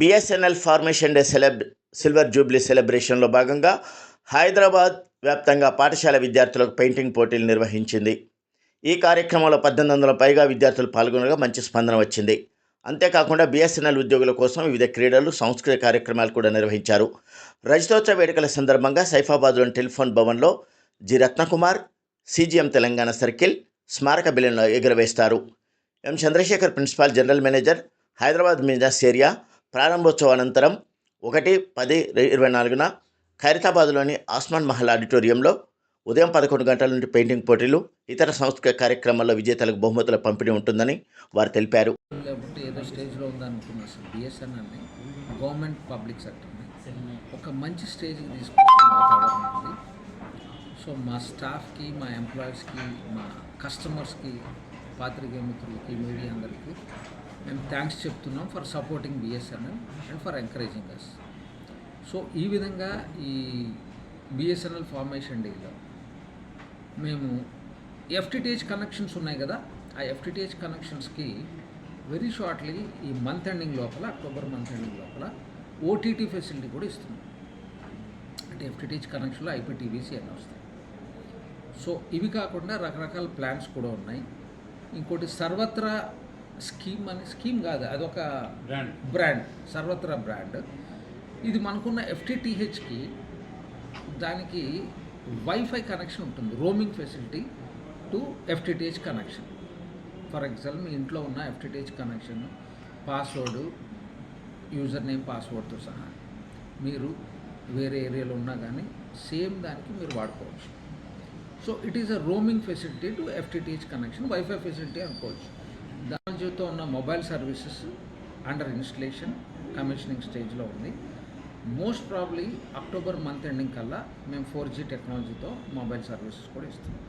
BSNL formation day celeb silver jubilee సెలబ్రేషన్లో భాగంగా హైదరాబాద్ వ్యాప్తంగా పాఠశాల విద్యార్థులకు పెయింటింగ్ పోటీలు నిర్వహించింది. ఈ కార్యక్రమంలో పద్దెనిమిది వందల పైగా విద్యార్థులు పాల్గొనగా మంచి స్పందన వచ్చింది. అంతేకాకుండా బిఎస్ఎన్ఎల్ ఉద్యోగుల కోసం వివిధ క్రీడలు సాంస్కృతిక కార్యక్రమాలు కూడా నిర్వహించారు. రజతోత్సవ వేడుకల సందర్భంగా సైఫాబాద్లోని టెలిఫోన్ భవన్లో G Ratnakumar CGM Telangana circle స్మారక బిల్లును ఎగురవేస్తారు. M Chandrashekar principal general manager Hyderabad మిజాస్ area ప్రారంభోత్సవ అనంతరం ఒకటి పది ఇరవై నాలుగున ఖైరతాబాద్లోని ఆస్మాన్ మహల్ ఆడిటోరియంలో ఉదయం పదకొండు గంటల నుండి పెయింటింగ్ పోటీలు ఇతర సంస్కృతిక కార్యక్రమాల్లో విజేతలకు బహుమతుల పంపిణీ ఉంటుందని వారు తెలిపారు. ఏదో స్టేజ్లో ఉందనుకున్నా గవర్నమెంట్ పబ్లిక్ సెక్టర్ని ఒక మంచి స్టేజ్కి తీసుకొచ్చిన వాతావరణం ఉంది. సో మా స్టాఫ్కి మా ఎంప్లాయీస్కి మా కస్టమర్స్కి పాత్రికేయ మిత్రులకి మీడియా మేము థ్యాంక్స్ చెప్తున్నాం for supporting BSNL and for encouraging us so ఈ విధంగా ఈ బిఎస్ఎన్ఎల్ ఫార్మేషన్ డేలో మేము ఎఫ్టిటిహెచ్ కనెక్షన్స్ ఉన్నాయి కదా? ఆ ఎఫ్టిటిహెచ్ కనెక్షన్స్కి వెరీ షార్ట్లీ ఈ మంత్ ఎండింగ్ లోపల అక్టోబర్ మంత్ ఎండింగ్ లోపల ఓటీటీ ఫెసిలిటీ కూడా ఇస్తున్నాం. అంటే ఎఫ్టిటిహెచ్ కనెక్షన్లో ఐపీటీవీసీ అని వస్తాయి. సో ఇవి కాకుండా రకరకాల ప్లాన్స్ కూడా ఉన్నాయి. ఇంకోటి సర్వత్రా స్కీమ్ అని స్కీమ్ కాదు అదొక బ్రాండ్. బ్రాండ్ సర్వత్రా బ్రాండ్. ఇది మనకున్న ఎఫ్టిటిహెచ్కి దానికి వైఫై కనెక్షన్ ఉంటుంది roaming facility to FTTH connection for example మీ ఇంట్లో ఉన్న FTTH connection password user name పాస్వర్డ్తో సహా మీరు వేరే ఏరియాలో ఉన్నా కానీ సేమ్ దానికి మీరు వాడుకోవచ్చు. So it is a roaming facility to FTTH connection wifi facility అనుకోవచ్చు. దాని ఉన్న mobile services under installation commissioning స్టేజ్లో ఉంది. Most probably October month ending కల్లా మేము ఫోర్ జీ టెక్నాలజీతో మొబైల్ సర్వీసెస్ కూడా ఇస్తున్నాం.